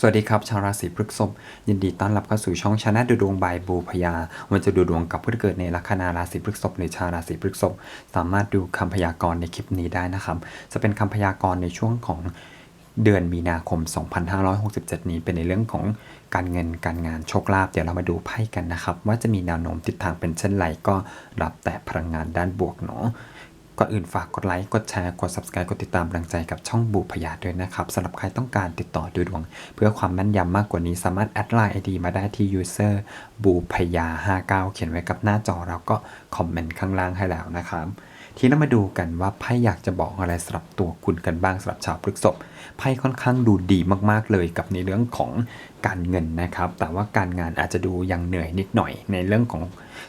สวัสดีครับ ชาวราศีพฤษภยินดีต้อนรับเข้าสู่ช่องชนะดูดวงบายบูพยา วันจะดูดวงกับผู้ที่เกิดในลัคนาราศีพฤษภหรือชาวราศีพฤษภสามารถดูคำพยากรณ์ในคลิปนี้ได้นะครับ จะเป็นคำพยากรณ์ในช่วงของเดือนมีนาคม 2567 นี้เป็นในเรื่องของการเงินการงานโชคลาภเดี๋ยวเรามาดูไพ่กันนะครับ ว่าจะมีแนวโน้มทิศทางเป็นเช่นไรก็รับแต่พลังงานด้านบวกเนาะ ก่อนอื่นฝากกดไลค์กดแชร์กด subscribe กดติดตามกำลังใจกับช่องบูพยาด้วยนะครับสำหรับใครต้องการติดต่อดูดวง เพื่อความแม่นยำมากกว่านี้สามารถแอดไลน์ ID มาได้ที่ user บูพยา59 เขียนไว้กับหน้าจอแล้วก็คอมเมนต์ข้างล่างให้แล้วนะครับทีนี้มาดูกันว่าไพ่อยากจะบอกอะไรสำหรับตัวคุณกันบ้างสำหรับชาวพฤษภไพ่ค่อนข้างดูดีมากๆเลยกับในเรื่องของการเงินนะครับ แต่ว่าการงานอาจจะดูยังเหนื่อยนิดหน่อยในเรื่องของ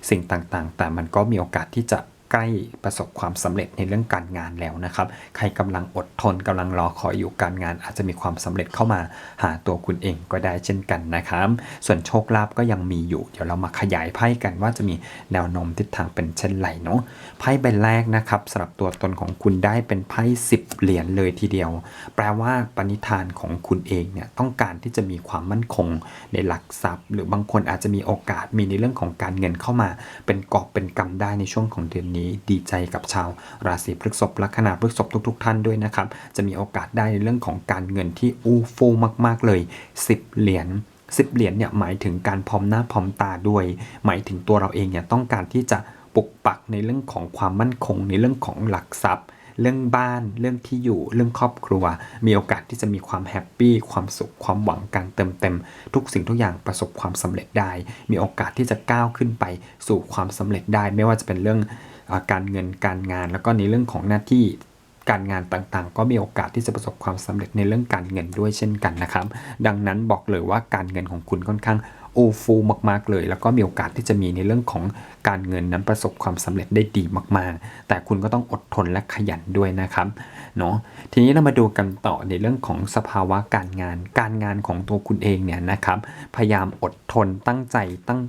สิ่งต่างๆ แต่มันก็มีโอกาสที่จะ ใกล้ประสบความสำเร็จในเรื่องการงานแล้วนะครับ ใครกำลังอดทนกำลังรอคอยอยู่การงาน อาจจะมีความสำเร็จเข้ามาหาตัวคุณเองก็ได้เช่นกันนะครับ ส่วนโชคลาภก็ยังมีอยู่ เดี๋ยวเรามาขยายไพ่กันว่าจะมีแนวโน้มทิศทางเป็นเช่นไรเนาะ ไพ่ใบแรกนะครับสำหรับตัวตนของคุณได้เป็นไพ่10เหรียญเลยทีเดียว แปลว่าปณิธานของคุณเองเนี่ยต้องการที่จะมีความมั่นคงในหลักทรัพย์ หรือบางคนอาจจะมีโอกาสมีในเรื่องของการเงินเข้ามา เป็นกอบเป็นกำได้ในช่วงของเดือนนี้ดีใจกับชาวราศีพฤษภลัคนาพฤษภทุก ๆ ท่านด้วยนะครับ จะมีโอกาสได้ในเรื่องของการเงินที่อู้ฟู่มาก ๆ เลย 10 เหรียญ10เหรียญเนี่ยหมายถึงการพร้อมหน้าพร้อมตาด้วย หมายถึงตัวเราเองเนี่ยต้องการที่จะปกปักในเรื่องของความมั่นคง ในเรื่องของหลักทรัพย์ เรื่องบ้าน เรื่องที่อยู่ เรื่องครอบครัว มีโอกาสที่จะมีความแฮปปี้ ความสุข ความหวังการเติมเต็ม ทุกสิ่งทุกอย่างประสบความสำเร็จได้ มีโอกาสที่จะก้าวขึ้นไปสู่ความสำเร็จได้ ไม่ว่าจะเป็นเรื่อง การเงินการงาน แล้วก็ในเรื่องของหน้าที่การงานต่างๆ ก็มีโอกาสที่จะประสบความสำเร็จในเรื่องการเงินด้วยเช่นกันนะครับ ดังนั้นบอกเลยว่าการเงินของคุณค่อนข้างโอฟูมากๆเลย แล้วก็มีโอกาสที่จะมีในเรื่องของการเงินนั้นประสบความสำเร็จได้ดีมากๆ แต่คุณก็ต้องอดทนและขยันด้วยนะครับเนาะทีนี้เรามาดูกันต่อในเรื่องของสภาวะการงาน การงานของตัวคุณเองเนี่ยนะครับพยายามอดทนตั้งใจตั้ง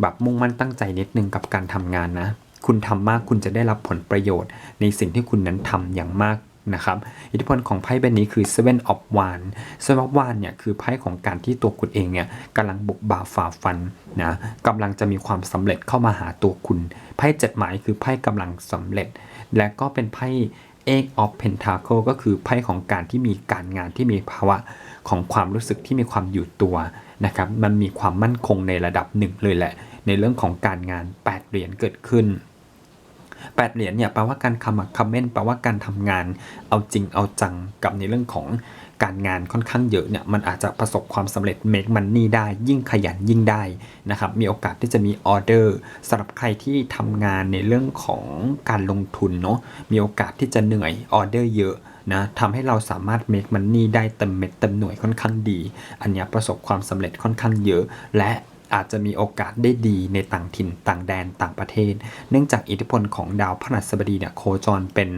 แบบมุ่งมั่นตั้งใจนิดนึงกับการทำงานนะ คุณทำมากคุณจะได้รับผลประโยชน์ ในสิ่งที่คุณนั้นทำอย่างมากนะครับอิทธิพลของไพ่ใบนี้คือ Seven of Wands Seven of Wands เนี่ยคือไพ่ของการที่ตัวคุณเองเนี่ยกำลังบุกบ่าฝ่าฟันนะกำลังจะมีความสำเร็จเข้ามาหาตัวคุณ ไพ่เจ็ดหมายคือไพ่กำลังสำเร็จ และก็เป็นไพ่ Eight of Pentacle ก็คือไพ่ของการที่มีการงานที่มีภาวะของความรู้สึกที่มีความอยู่ตัวนะครับมันมีความมั่นคงในระดับหนึ่งเลยแหละ ในเรื่องของการงาน 8 เหรียญเกิดขึ้น แปดเหรียญเนี่ยแปลว่าการคำมักคำเม่นแปลว่าการทำงานเอาจริงเอาจังกับในเรื่องของการงานค่อนข้างเยอะเนี่ยมันอาจจะประสบความสำเร็จ make money ได้ยิ่งขยันยิ่งได้นะครับมีโอกาสที่จะมีออเดอร์สำหรับใครที่ทำงานในเรื่องของการลงทุนเนาะมีโอกาสที่จะเหนื่อยออเดอร์เยอะนะทำให้เราสามารถ make money ได้เต็มเม็ดเต็มหน่วยค่อนข้างดี อันนี้ประสบความสำเร็จค่อนข้างเยอะ และ อาจจะมีโอกาสได้ดีในต่างถิ่นต่างแดนต่างประเทศ เนื่องจากอิทธิพลของดาวพฤหัสบดีเนี่ยโคจรเป็น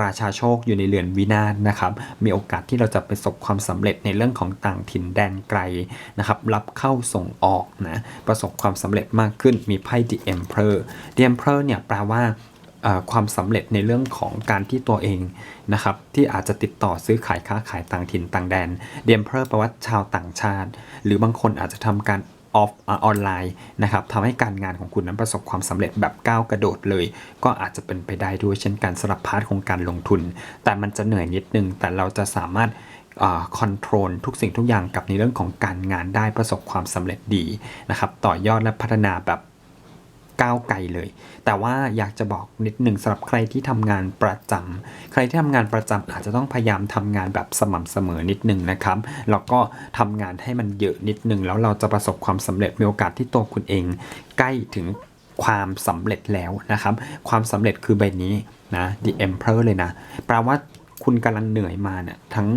ราชาโชคอยู่ในเรือนวินาศนะครับ มีโอกาสที่เราจะประสบความสำเร็จในเรื่องของต่างถิ่นแดนไกลนะครับ รับเข้าส่งออกนะ ประสบความสำเร็จมากขึ้น มีไพ่ The Emperor The Emperor เนี่ยแปลว่าความสำเร็จในเรื่องของการที่ตัวเองนะครับที่อาจจะติดต่อซื้อขายค้าขายต่างถิ่นต่างแดนเดียมเพอร์แปลว่าชาวต่างชาติ หรือบางคนอาจจะทำการ ออฟออนไลน์นะครับทำให้การงานของคุณนั้นประสบความสำเร็จแบบก้าวกระโดดเลย ก็อาจจะเป็นไปได้ด้วยเช่นกันสำหรับพาร์ทของการลงทุน แต่มันจะเหนื่อยนิดนึง แต่เราจะสามารถคอนโทรลทุกสิ่งทุกอย่างกับในเรื่องของการงานได้ประสบความสำเร็จดีนะครับต่อยอดและพัฒนาแบบ ก้าวไกลเลย แต่ว่าอยากจะบอกนิดหนึ่งสำหรับใครที่ทำงานประจำใครที่ทำงานประจำอาจจะต้องพยายามทำงานแบบสม่ำเสมอนิดหนึ่งนะครับแล้วก็ทำงานให้มันเยอะนิดหนึ่งแล้วเราจะประสบความสำเร็จมีโอกาสที่ตัวคุณเอง ใกล้ถึงความสำเร็จแล้วนะครับ ความสำเร็จคือใบนี้นะ The Emperor เลยนะแปลว่าคุณกำลังเหนื่อยมาเนี่ยทั้ง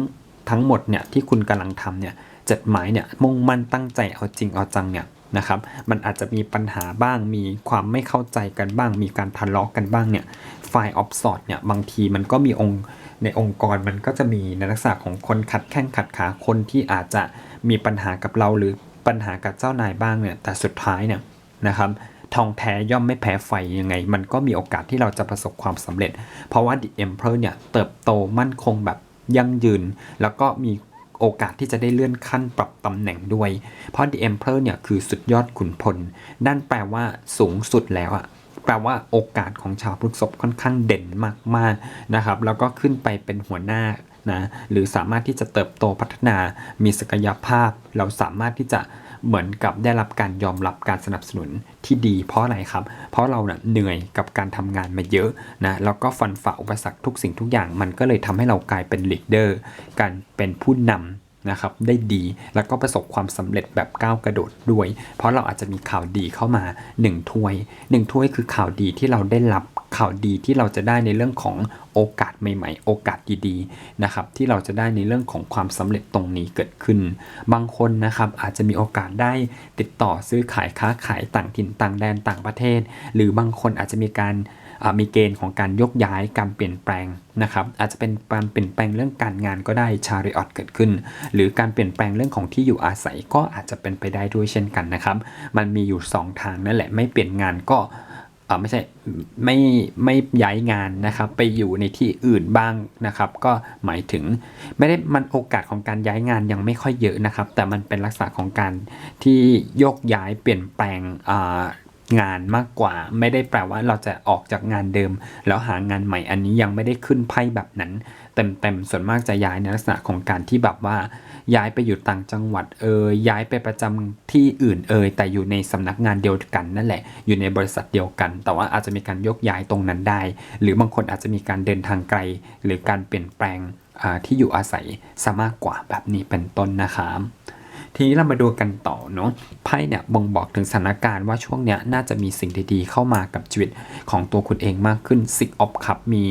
ทั้งหมดเนี่ยที่คุณกำลังทำเนี่ยจดหมายเนี่ยมุ่งมั่นตั้งใจเอาจริงเอาจังเนี่ย นะครับ มันอาจจะมีปัญหาบ้าง มีความไม่เข้าใจกันบ้าง มีการทะเลาะกันบ้างเนี่ย ไฟล์ออฟสอดเนี่ยบางทีมันก็มีองค์ในองค์กรมันก็จะมีในลักษณะของคนขัดแข้งขัดขาคนที่อาจจะมีปัญหากับเราหรือปัญหากับเจ้านายบ้างเนี่ย แต่สุดท้ายเนี่ยนะครับทองแท้ย่อมไม่แพ้ไฟยังไง มันก็มีโอกาสที่เราจะประสบความสำเร็จ เพราะว่า The Emperor เนี่ยเติบโตมั่นคงแบบยั่งยืน แล้วก็มี โอกาสที่จะได้เลื่อนขั้นปรับตำแหน่งด้วย เพราะ The Emperor เนี่ยคือสุดยอดขุนพล นั่นแปลว่าสูงสุดแล้วอะแปลว่าโอกาสของชาวพฤษภค่อนข้างเด่นมากๆนะครับ แล้วก็ขึ้นไปเป็นหัวหน้า นะหรือสามารถที่จะเติบโตพัฒนามีศักยภาพ เราสามารถที่จะเหมือนกับได้รับการยอมรับการสนับสนุนที่ดี เพราะอะไรครับ เพราะเราเหนื่อยกับการทำงานมาเยอะนะแล้วก็ฟันฝ่าอุปสรรคทุกสิ่งทุกอย่างมันก็เลยทำให้เรากลายเป็นลีดเดอร์การเป็นผู้นำ นะครับได้ดีแล้วก็ประสบความสำเร็จแบบก้าวกระโดดด้วย เพราะเราอาจจะมีข่าวดีเข้ามา1ถ้วย1ถ้วยคือข่าวดีที่เราได้รับข่าวดีที่เราจะได้ในเรื่องของโอกาสใหม่ๆ โอกาสดีๆนะครับที่เราจะได้ในเรื่องของความสำเร็จตรงนี้เกิดขึ้น บางคนนะครับอาจจะมีโอกาสได้ติดต่อซื้อขายค้าขายต่างถิ่นต่างแดนต่างประเทศ หรือบางคนอาจจะมีการ มีเกณฑ์ของการยกย้ายการเปลี่ยนแปลงนะครับอาจจะเป็นการเปลี่ยนแปลงเรื่องการงานก็ได้ชาริออตเกิดขึ้น หรือการเปลี่ยนแปลงเรื่องของที่อยู่อาศัยก็อาจจะเป็นไปได้ด้วยเช่นกันนะครับ มันมีอยู่ 2 ทางนั่นแหละไม่เปลี่ยนงานก็อ่ไม่ใช่ไม่ไม่ย้ายงานนะครับไปอยู่ในที่อื่นบ้างนะครับ ก็หมายถึงไม่ได้มันโอกาสของการย้ายงานยังไม่ค่อยเยอะนะครับ แต่มันเป็นลักษณะของการที่โยกย้ายเปลี่ยนแปลงอ่า งานมากกว่า ไม่ได้แปลว่าเราจะออกจากงานเดิม แล้วหางานใหม่อันนี้ยังไม่ได้ขึ้นไพ่แบบนั้น เต็มๆส่วนมากจะย้ายในลักษณะของการที่แบบว่า ย้ายไปอยู่ต่างจังหวัดเอ่ยย้ายไปประจำที่อื่นเอ่ยแต่อยู่ในสำนักงานเดียวกันนั่นแหละ อยู่ในบริษัทเดียวกัน แต่ว่าอาจจะมีการยกย้ายตรงนั้นได้ หรือบางคนอาจจะมีการเดินทางไกล หรือการเปลี่ยนแปลงที่อยู่อาศัยซะมากกว่าแบบนี้เป็นต้นนะครับ ทีนี้เรามาดูกันต่อเนาะไพ่เนี่ยบ่งบอกถึงสถานการณ์ว่าช่วงเนี้ยน่าจะมีสิ่งดีๆเข้ามากับชีวิตของตัวคุณเองมากขึ้นสิกออฟคับมี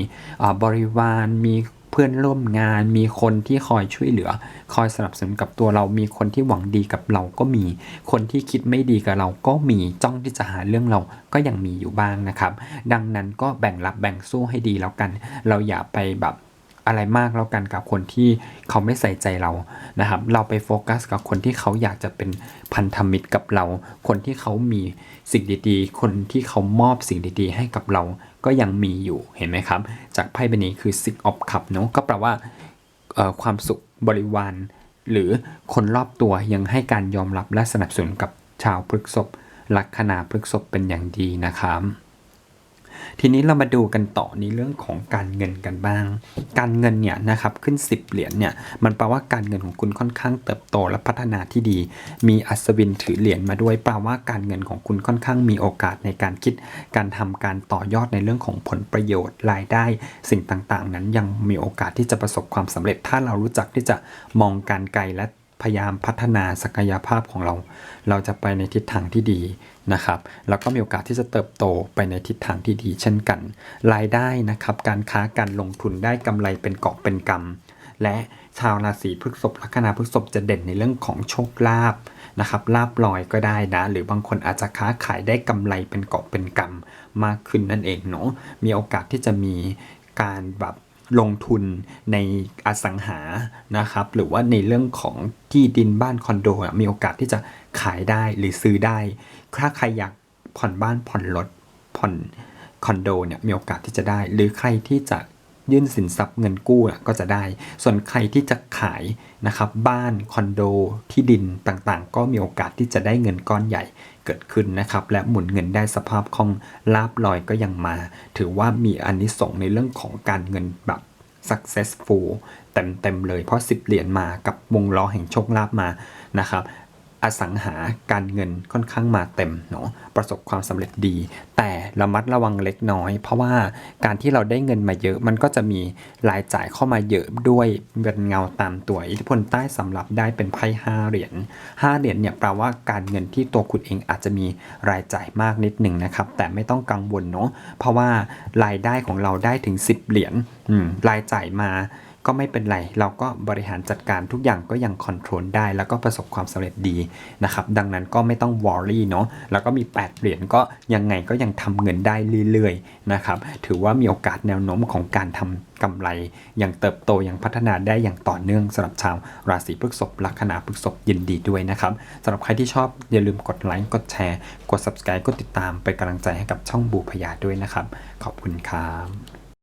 บริวารมีเพื่อนร่วมงานมีคนที่คอยช่วยเหลือ คอยสนับสนุนกับตัวเรามีคนที่หวังดีกับเราก็มี คนที่คิดไม่ดีกับเราก็มีจ้องที่จะหาเรื่องเราก็ยังมีอยู่บ้างนะครับ ดังนั้นก็แบ่งรับแบ่งสู้ให้ดีแล้วกัน เราอย่าไปแบบ อะไรมากแล้วกันกับคนที่เขาไม่ใส่ใจเรานะครับ เราไปโฟกัสกับคนที่เขาอยากจะเป็นพันธมิตรกับเรา คนที่เขามีสิ่งดีๆ คนที่เขามอบสิ่งดีๆ ให้กับเราก็ยังมีอยู่เห็นไหมครับ จากไพ่ใบนี้คือ Six of Cup เนาะก็แปลว่าความสุขบริวาร หรือคนรอบตัวยังให้การยอมรับและสนับสนุนกับชาวพฤกษภลัคนาพฤกษภเป็นอย่างดีนะครับ ทีนี้เรามาดูกันต่อในเรื่องของการเงินกันบ้าง การเงินเนี่ยนะครับขึ้น 10 เหรียญเนี่ยมันแปลว่าการเงินของคุณค่อนข้างเติบโตและพัฒนาที่ดี มีอัศวินถือเหรียญมาด้วยแปลว่าการเงินของคุณค่อนข้างมีโอกาสในการคิด การทำการต่อยอดในเรื่องของผลประโยชน์รายได้ สิ่งต่างๆ นั้นยังมีโอกาสที่จะประสบความสำเร็จ ถ้าเรารู้จักที่จะมองการไกลและ พยายามพัฒนาศักยภาพของเรา เราจะไปในทิศทางที่ดีนะครับ แล้วก็มีโอกาสที่จะเติบโตไปในทิศทางที่ดี เช่นกัน รายได้นะครับ การค้าการลงทุนได้กำไรเป็นกอบเป็นกำและชาวราศีพฤษภลัคนาพฤษภจะเด่นในเรื่องของโชคลาภนะครับลาบลอยก็ได้นะ หรือบางคนอาจจะค้าขายได้กำไรเป็นกอบเป็นกำมากขึ้นนั่นเองเนาะมีโอกาสที่จะมีการแบบ ลงทุนในอสังหานะครับ หรือว่าในเรื่องของที่ดินบ้านคอนโดมีโอกาสที่จะขายได้หรือซื้อได้ ถ้าใครอยากผ่อนบ้านผ่อนรถผ่อนคอนโดเนี่ยมีโอกาสที่จะได้ หรือใครที่จะยื่นสินทรัพย์เงินกู้อะก็จะได้ ส่วนใครที่จะขายนะครับบ้านคอนโดที่ดินต่างๆ ก็มีโอกาสที่จะได้เงินก้อนใหญ่ เกิดขึ้นนะครับ และหมุนเงินได้สภาพคล่องลาบลอยก็ยังมา ถือว่ามีอันิสงส์ในเรื่องของการเงินแบบ successful เต็มๆเลยเพราะ 10 เหรียญมากับวงล้อแห่งโชคลาภมานะครับ อสังหาการเงินค่อนข้างมาเต็มเนาะประสบความสำเร็จดี แต่ระมัดระวังเล็กน้อย เพราะว่าการที่เราได้เงินมาเยอะ มันก็จะมีรายจ่ายเข้ามาเยอะด้วยเป็นเงาตามตัวอิทธิพลใต้สำหรับได้เป็นไพ่ห้าเหรียญห้าเหรียญเนี่ยแปลว่าการเงินที่ตัวคุณเองอาจจะมีรายจ่ายมากนิดหนึ่งนะครับแต่ไม่ต้องกังวลเนาะเพราะว่ารายได้ของเราได้ถึง 10 เหรียญรายจ่ายมา ก็ไม่เป็นไร เราก็บริหารจัดการทุกอย่างก็ยังคอนโทรลได้ แล้วก็ประสบความสำเร็จดีนะครับ ดังนั้นก็ไม่ต้องวอรี่เนาะ แล้วก็มี 8 เหรียญก็ยังไงก็ยังทำเงินได้เรื่อยๆนะครับ ถือว่ามีโอกาสแนวโน้มของการทำกำไรยังเติบโตยังพัฒนาได้อย่างต่อเนื่องสำหรับชาวราศีพฤษภลัคนาพฤษภยินดีด้วยนะครับสำหรับใครที่ชอบอย่าลืมกดไลค์กดแชร์ กด subscribe กดติดตามเป็นกำลังใจให้กับช่องบูพยาด้วยนะครับ ขอบคุณครับ